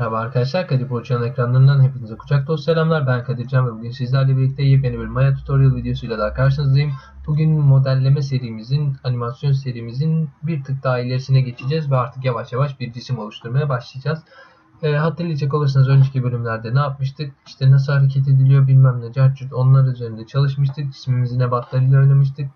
Merhaba arkadaşlar, Kadir Porçan'ın ekranlarından hepinize kucak dolusu selamlar. Ben Kadircan ve bugün sizlerle birlikte yepyeni bir Maya tutorial videosuyla daha karşınızdayım. Bugün modelleme serimizin, animasyon serimizin bir tık daha ilerisine geçeceğiz ve artık yavaş yavaş bir cisim oluşturmaya başlayacağız. E, hatırlayacak olursanız önceki bölümlerde ne yapmıştık? İşte nasıl hareket ediliyor bilmem ne, cartçut onlar üzerinde çalışmıştık. Cismimizin ebatlarıyla oynamıştık.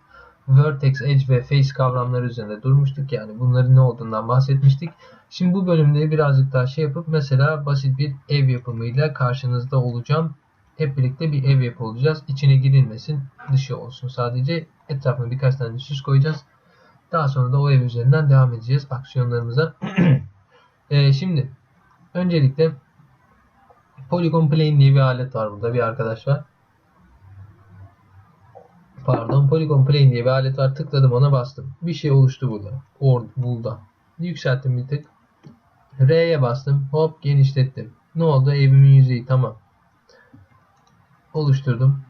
Vertex, Edge ve Face kavramları üzerinde durmuştuk. Yani bunların ne olduğundan bahsetmiştik. Şimdi bu bölümde birazcık daha şey yapıp mesela basit bir ev yapımıyla karşınızda olacağım. Hep birlikte bir ev yapı olacağız. İçine girilmesin, dışı olsun sadece. Etrafına birkaç tane süs koyacağız. Daha sonra da o ev üzerinden devam edeceğiz aksiyonlarımıza. Ee, şimdi öncelikle Polygon Plane diye bir alet var burada. Bir arkadaş var. Pardon, Polygon Plane diye bir alet var. Tıkladım ona bastım. Bir şey oluştu burada. Or, burada. Yükselttim bir tık. R'ye bastım. Hop genişlettim. Ne oldu? Evimin yüzeyi tamam. Oluşturdum.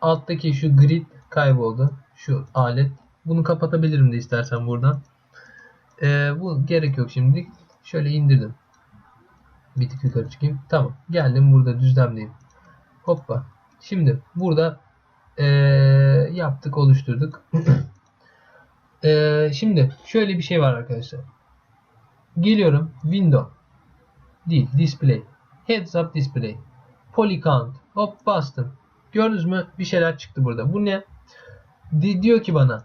Alttaki şu grid kayboldu. Şu alet. Bunu kapatabilirim de istersen buradan. Ee, bu gerek yok şimdilik. Şöyle indirdim. Bir tık yukarı çıkayım. Tamam. Geldim burada düzlemdeyim. Hoppa. Şimdi burada ee, yaptık oluşturduk. ee, şimdi şöyle bir şey var arkadaşlar. Geliyorum Window değil Display Heads Up Display Polycount hop bastım. Gördünüz mü? Bir şeyler çıktı burada. Bu ne? Di- diyor ki bana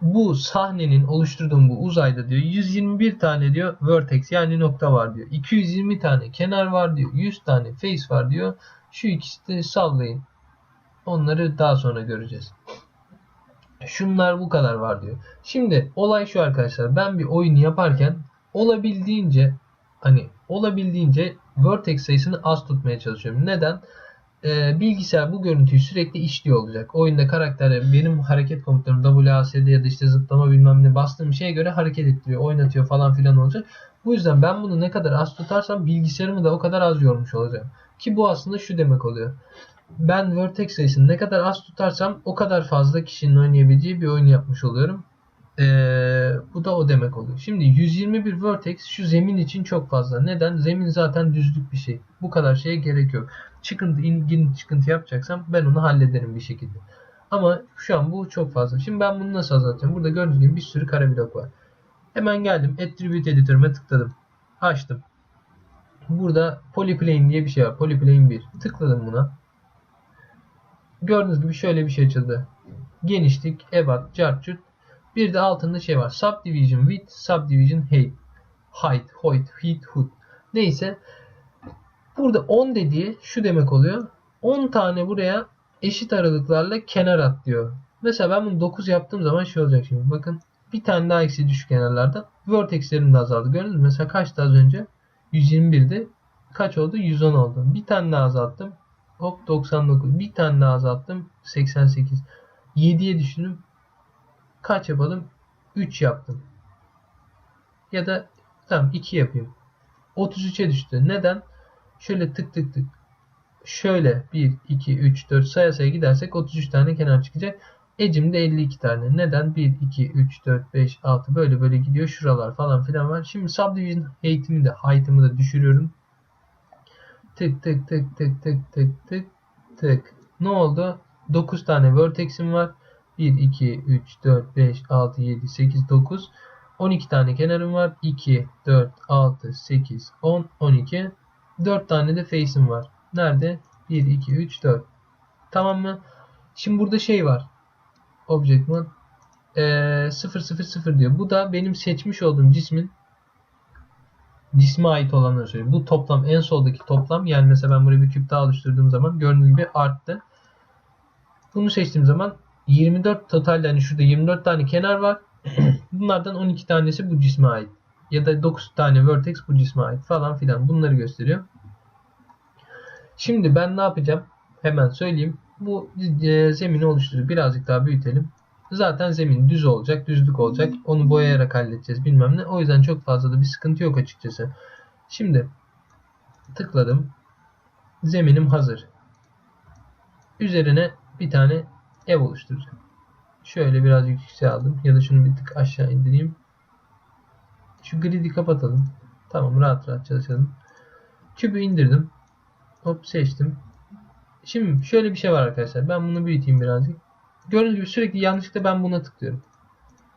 bu sahnenin oluşturduğum bu uzayda diyor 121 tane diyor vertex yani nokta var diyor. 220 tane kenar var diyor. 100 tane face var diyor. Şu ikisi de sallayın. Onları daha sonra göreceğiz. Şunlar bu kadar var diyor. Şimdi olay şu arkadaşlar. Ben bir oyun yaparken olabildiğince hani olabildiğince vertex sayısını az tutmaya çalışıyorum. Neden? Ee, bilgisayar bu görüntüyü sürekli işliyor olacak. Oyunda karakter benim hareket komutlarım WASD ya da işte zıplama bilmem ne bastığım şeye göre hareket ettiriyor, oynatıyor falan filan olacak. Bu yüzden ben bunu ne kadar az tutarsam bilgisayarımı da o kadar az yormuş olacağım. Ki bu aslında şu demek oluyor ben vertex sayısını ne kadar az tutarsam o kadar fazla kişinin oynayabileceği bir oyun yapmış oluyorum. Ee, bu da o demek oluyor. Şimdi 121 vertex şu zemin için çok fazla. Neden? Zemin zaten düzlük bir şey. Bu kadar şeye gerek yok. Çıkıntı, in, çıkıntı yapacaksam ben onu hallederim bir şekilde. Ama şu an bu çok fazla. Şimdi ben bunu nasıl azaltacağım? Burada gördüğünüz gibi bir sürü kare blok var. Hemen geldim. Attribute editörüme tıkladım. Açtım. Burada polyplane diye bir şey var. Polyplane 1. Tıkladım buna. Gördüğünüz gibi şöyle bir şey açıldı. Genişlik, ebat, cartçut. Bir de altında şey var. Subdivision width, subdivision height. Height, height, height, hood. Neyse. Burada 10 dediği şu demek oluyor. 10 tane buraya eşit aralıklarla kenar at diyor. Mesela ben bunu 9 yaptığım zaman şey olacak şimdi. Bakın bir tane daha eksi düşük kenarlardan. Vertexlerim de azaldı. Gördünüz mü? Mesela kaçtı az önce? 121'di. Kaç oldu? 110 oldu. Bir tane daha azalttım. Hop 99. Bir tane daha azalttım. 88. 7'ye düşündüm. Kaç yapalım? 3 yaptım. Ya da tamam 2 yapayım. 33'e düştü. Neden? Şöyle tık tık tık. Şöyle 1, 2, 3, 4 saya saya gidersek 33 tane kenar çıkacak. Ecimde 52 tane. Neden? 1, 2, 3, 4, 5, 6 böyle böyle gidiyor. Şuralar falan filan var. Şimdi subdivision height'imi de height'ımı da düşürüyorum. Tık tık tık tık tık tık tık tık. Ne oldu? 9 tane vertex'im var. 1, 2, 3, 4, 5, 6, 7, 8, 9. 12 tane kenarım var. 2, 4, 6, 8, 10, 12. 4 tane de face'im var. Nerede? 1, 2, 3, 4. Tamam mı? Şimdi burada şey var. Object mode. Ee, 0, 0, 0 diyor. Bu da benim seçmiş olduğum cismin cisme ait olanları söylüyor. Bu toplam en soldaki toplam yani mesela ben buraya bir küp daha oluşturduğum zaman gördüğünüz gibi arttı. Bunu seçtiğim zaman 24 totalde hani şurada 24 tane kenar var. Bunlardan 12 tanesi bu cisme ait. Ya da 9 tane vertex bu cisme ait falan filan. Bunları gösteriyor. Şimdi ben ne yapacağım? Hemen söyleyeyim. Bu e, zemini oluşturup birazcık daha büyütelim. Zaten zemin düz olacak, düzlük olacak. Onu boyayarak halledeceğiz bilmem ne. O yüzden çok fazla da bir sıkıntı yok açıkçası. Şimdi tıkladım. Zeminim hazır. Üzerine bir tane ev oluşturacağım. Şöyle biraz yükseğe aldım. Ya da şunu bir tık aşağı indireyim. Şu gridi kapatalım. Tamam rahat rahat çalışalım. Kübü indirdim. Hop seçtim. Şimdi şöyle bir şey var arkadaşlar. Ben bunu büyüteyim birazcık. Gördüğünüz gibi sürekli yanlışlıkla ben buna tıklıyorum.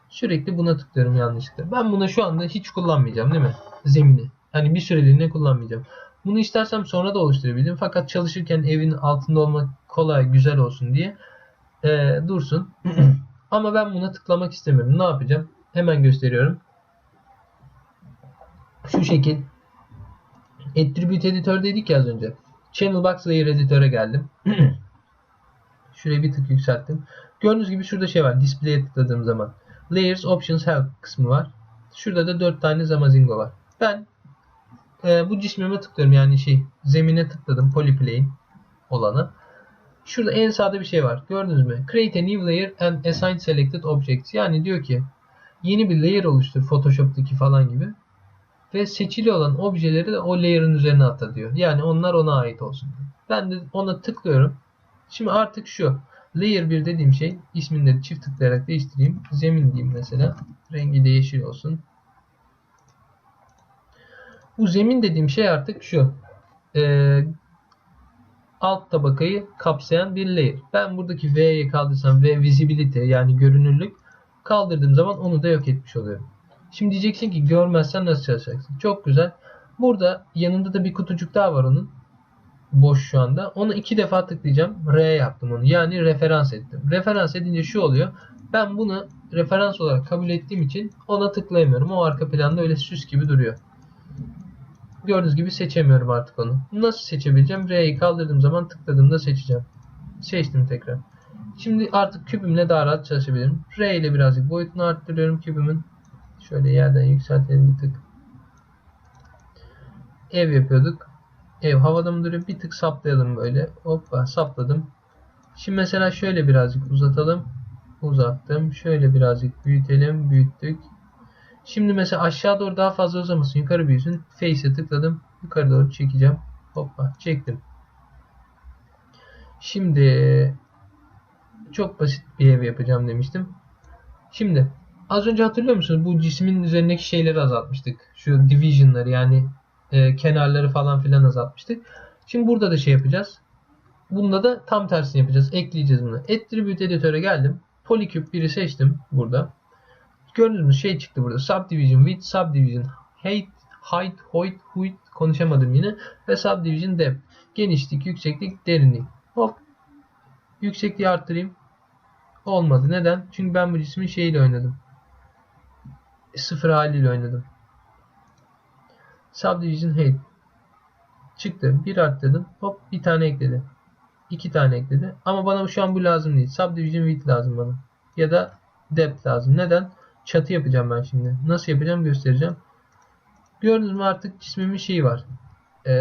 Sürekli buna tıklıyorum yanlışlıkla. Ben bunu şu anda hiç kullanmayacağım değil mi? Zemini. Hani bir süreliğine kullanmayacağım. Bunu istersem sonra da oluşturabilirim. Fakat çalışırken evin altında olmak kolay, güzel olsun diye ee, dursun. Ama ben buna tıklamak istemiyorum. Ne yapacağım? Hemen gösteriyorum. Şu şekil. Attribute Editor dedik ya az önce. Channel Box Layer Editor'a geldim. Şurayı bir tık yükselttim. Gördüğünüz gibi şurada şey var. Display'e tıkladığım zaman. Layers Options Help kısmı var. Şurada da 4 tane Zamazingo var. Ben e, bu cismime tıklıyorum. Yani şey zemine tıkladım. Polyplane olanı. Şurada en sağda bir şey var. Gördünüz mü? Create a new layer and assign selected objects. Yani diyor ki yeni bir layer oluştur Photoshop'taki falan gibi. Ve seçili olan objeleri de o layer'ın üzerine ata diyor. Yani onlar ona ait olsun. Ben de ona tıklıyorum. Şimdi artık şu. Layer 1 dediğim şey ismini de çift tıklayarak değiştireyim. Zemin diyeyim mesela. Rengi de yeşil olsun. Bu zemin dediğim şey artık şu. Ee, alt tabakayı kapsayan bir layer. Ben buradaki V'yi kaldırsam V visibility yani görünürlük kaldırdığım zaman onu da yok etmiş oluyorum. Şimdi diyeceksin ki görmezsen nasıl çalışacaksın? Çok güzel. Burada yanında da bir kutucuk daha var onun. Boş şu anda. Onu iki defa tıklayacağım. R yaptım onu. Yani referans ettim. Referans edince şu oluyor. Ben bunu referans olarak kabul ettiğim için ona tıklayamıyorum. O arka planda öyle süs gibi duruyor. Gördüğünüz gibi seçemiyorum artık onu. Nasıl seçebileceğim? R'yi kaldırdığım zaman tıkladığımda seçeceğim. Seçtim tekrar. Şimdi artık kübümle daha rahat çalışabilirim. R ile birazcık boyutunu arttırıyorum kübümün. Şöyle yerden yükseltelim bir tık. Ev yapıyorduk. Ev havada mı duruyor? Bir tık saplayalım böyle. Hoppa sapladım. Şimdi mesela şöyle birazcık uzatalım. Uzattım. Şöyle birazcık büyütelim. Büyüttük. Şimdi mesela aşağı doğru daha fazla uzamasın. Yukarı büyüsün. Face'e tıkladım. Yukarı doğru çekeceğim. Hoppa çektim. Şimdi çok basit bir ev yapacağım demiştim. Şimdi az önce hatırlıyor musunuz? Bu cismin üzerindeki şeyleri azaltmıştık. Şu division'ları yani e, kenarları falan filan azaltmıştık. Şimdi burada da şey yapacağız. Bunda da tam tersini yapacağız. Ekleyeceğiz bunu. Attribute Editor'a geldim. Polycube 1'i seçtim burada. Gördüğünüz mü şey çıktı burada. Subdivision width, subdivision height, height, height, height konuşamadım yine. Ve subdivision depth. Genişlik, yükseklik, derinlik. Hop. Yüksekliği arttırayım. Olmadı. Neden? Çünkü ben bu cismin şeyiyle oynadım. Sıfır haliyle oynadım. Subdivision height. Çıktı. Bir arttırdım. Hop bir tane ekledi. İki tane ekledi. Ama bana şu an bu lazım değil. Subdivision width lazım bana. Ya da depth lazım. Neden? Çatı yapacağım ben şimdi. Nasıl yapacağım göstereceğim. Gördünüz mü artık cismimin şeyi var. Ee,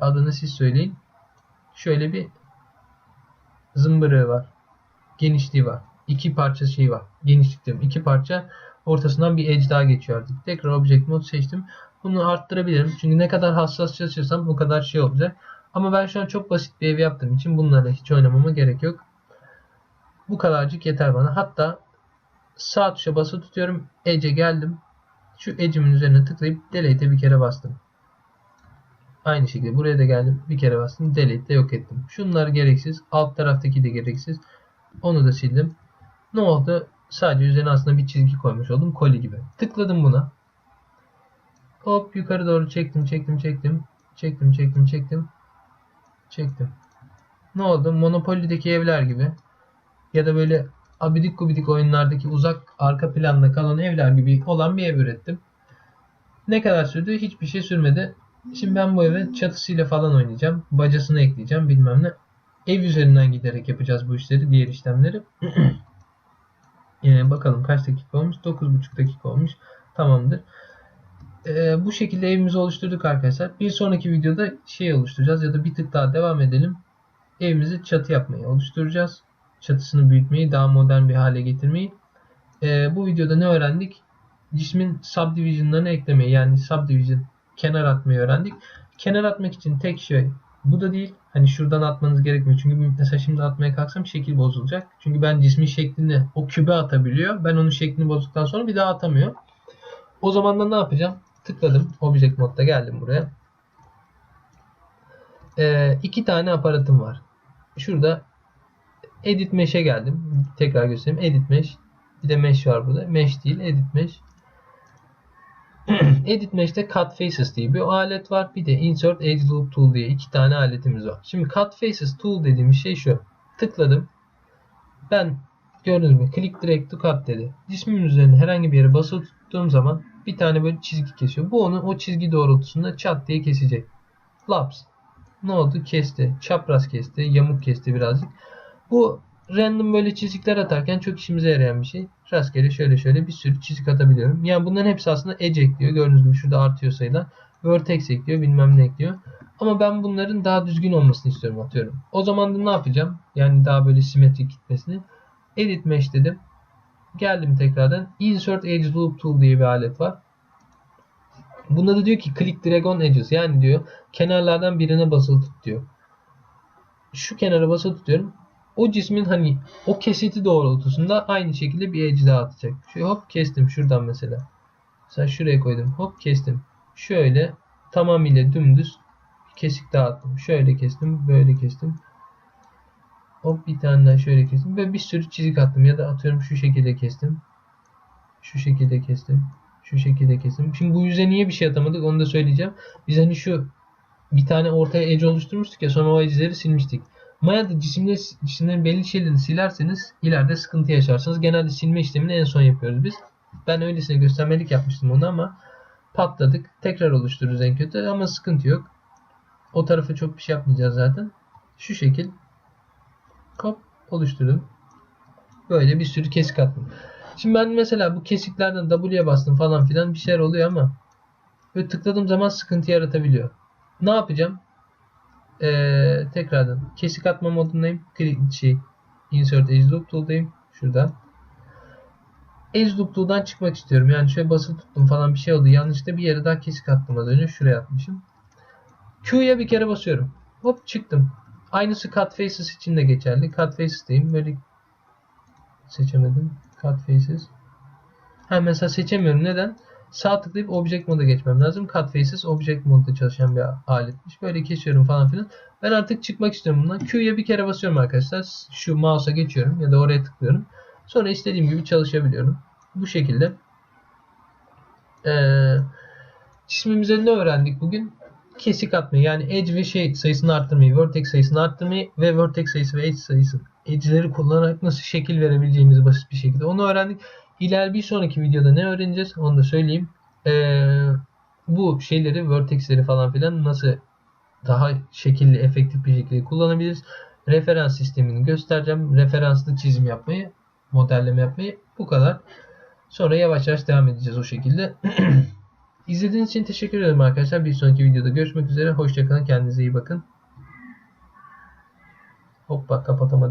adını siz söyleyin. Şöyle bir zımbırığı var. Genişliği var. İki parça şey var. Genişlik diyorum. İki parça ortasından bir edge daha geçiyor artık. Tekrar object mode seçtim. Bunu arttırabilirim. Çünkü ne kadar hassas çalışırsam o kadar şey olacak. Ama ben şu an çok basit bir ev yaptığım için bunlarla hiç oynamama gerek yok. Bu kadarcık yeter bana. Hatta sağ tuşa basılı tutuyorum. Edge'e geldim. Şu edge'imin üzerine tıklayıp delete'e bir kere bastım. Aynı şekilde buraya da geldim. Bir kere bastım. Delete'de yok ettim. Şunlar gereksiz. Alt taraftaki de gereksiz. Onu da sildim. Ne oldu? Sadece üzerine aslında bir çizgi koymuş oldum. Koli gibi. Tıkladım buna. Hop yukarı doğru çektim, çektim, çektim. Çektim, çektim, çektim. Çektim. Ne oldu? Monopoly'deki evler gibi. Ya da böyle abidik gubidik oyunlardaki uzak arka planda kalan evler gibi olan bir ev ürettim. Ne kadar sürdü? Hiçbir şey sürmedi. Şimdi ben bu eve çatısıyla falan oynayacağım. Bacasını ekleyeceğim bilmem ne. Ev üzerinden giderek yapacağız bu işleri, diğer işlemleri. ee, bakalım kaç dakika olmuş? 9,5 dakika olmuş. Tamamdır. Ee, bu şekilde evimizi oluşturduk arkadaşlar. Bir sonraki videoda şey oluşturacağız ya da bir tık daha devam edelim. Evimizi çatı yapmayı oluşturacağız. Çatısını büyütmeyi, daha modern bir hale getirmeyi. Ee, bu videoda ne öğrendik? Cismin subdivision'larını eklemeyi yani subdivision kenar atmayı öğrendik. Kenar atmak için tek şey bu da değil. Hani şuradan atmanız gerekmiyor. Çünkü mesela şimdi atmaya kalksam şekil bozulacak. Çünkü ben cismin şeklini o kübe atabiliyor. Ben onun şeklini bozduktan sonra bir daha atamıyor. O zaman da ne yapacağım? Tıkladım. Object modda geldim buraya. Ee, iki tane aparatım var. Şurada Edit Mesh'e geldim. Tekrar göstereyim. Edit Mesh. Bir de Mesh var burada. Mesh değil. Edit Mesh. Edit Mesh'te Cut Faces diye bir alet var. Bir de Insert Edge Loop Tool diye iki tane aletimiz var. Şimdi Cut Faces Tool dediğimiz şey şu. Tıkladım. Ben gördüğünüz gibi Click Drag to Cut dedi. Cismin üzerine herhangi bir yere basılı tuttuğum zaman bir tane böyle çizgi kesiyor. Bu onu o çizgi doğrultusunda çat diye kesecek. Laps. Ne oldu? Kesti. Çapraz kesti. Yamuk kesti birazcık. Bu random böyle çizikler atarken çok işimize yarayan bir şey. Rastgele şöyle şöyle bir sürü çizik atabiliyorum. Yani bunların hepsi aslında edge ekliyor. Gördüğünüz gibi şurada artıyor sayılar. Vertex ekliyor bilmem ne ekliyor. Ama ben bunların daha düzgün olmasını istiyorum atıyorum. O zaman da ne yapacağım? Yani daha böyle simetrik gitmesini. Edit Mesh dedim. Geldim tekrardan. Insert Edge Loop Tool diye bir alet var. Bunda da diyor ki click drag on edges. Yani diyor kenarlardan birine basılı tut diyor. Şu kenara basılı tutuyorum. O cismin hani o kesiti doğrultusunda aynı şekilde bir edge daha atacak. Şöyle hop kestim şuradan mesela. Mesela şuraya koydum. Hop kestim. Şöyle tamamıyla dümdüz kesik dağıttım. Şöyle kestim. Böyle kestim. Hop bir tane daha şöyle kestim. Ve bir sürü çizik attım. Ya da atıyorum şu şekilde kestim. Şu şekilde kestim. Şu şekilde kestim. Şimdi bu yüze niye bir şey atamadık onu da söyleyeceğim. Biz hani şu bir tane ortaya edge oluşturmuştuk ya sonra o edge'leri silmiştik. Maya'da cisimleri, cisimlerin belli şeylerini silerseniz ileride sıkıntı yaşarsınız. Genelde silme işlemini en son yapıyoruz biz. Ben öylesine göstermelik yapmıştım onu ama patladık. Tekrar oluştururuz en kötü ama sıkıntı yok. O tarafa çok bir şey yapmayacağız zaten. Şu şekil oluşturdum. Böyle bir sürü kesik attım. Şimdi ben mesela bu kesiklerden W'ye bastım falan filan bir şeyler oluyor ama böyle tıkladığım zaman sıkıntı yaratabiliyor. Ne yapacağım? Ee, tekrardan kesik atma modundayım. Şey, insert edge loop tool'dayım. Şuradan. Edge loop tool'dan çıkmak istiyorum. Yani şöyle basılı tuttum falan bir şey oldu. Yanlışlıkla bir yere daha kesik attım az önce. Şuraya atmışım. Q'ya bir kere basıyorum. Hop çıktım. Aynısı cut faces için de geçerli. Cut faces'teyim. Böyle seçemedim. Cut faces. Ha mesela seçemiyorum. Neden? Sağ tıklayıp object moda geçmem lazım. Cut faces object modda çalışan bir aletmiş. Böyle kesiyorum falan filan. Ben artık çıkmak istiyorum bundan. Q'ya bir kere basıyorum arkadaşlar. Şu mouse'a geçiyorum ya da oraya tıklıyorum. Sonra istediğim gibi çalışabiliyorum. Bu şekilde. Ee, cismimize ne öğrendik bugün? Kesik atmayı yani edge ve şey sayısını arttırmayı, vertex sayısını arttırmayı ve vertex sayısı ve edge sayısı edge'leri kullanarak nasıl şekil verebileceğimizi basit bir şekilde onu öğrendik. İler bir sonraki videoda ne öğreneceğiz onu da söyleyeyim. Ee, bu şeyleri, vertexleri falan filan nasıl daha şekilli, efektif bir şekilde kullanabiliriz. Referans sistemini göstereceğim. Referanslı çizim yapmayı, modelleme yapmayı bu kadar. Sonra yavaş yavaş devam edeceğiz o şekilde. İzlediğiniz için teşekkür ederim arkadaşlar. Bir sonraki videoda görüşmek üzere. Hoşçakalın. Kendinize iyi bakın. Hoppa kapatamadım.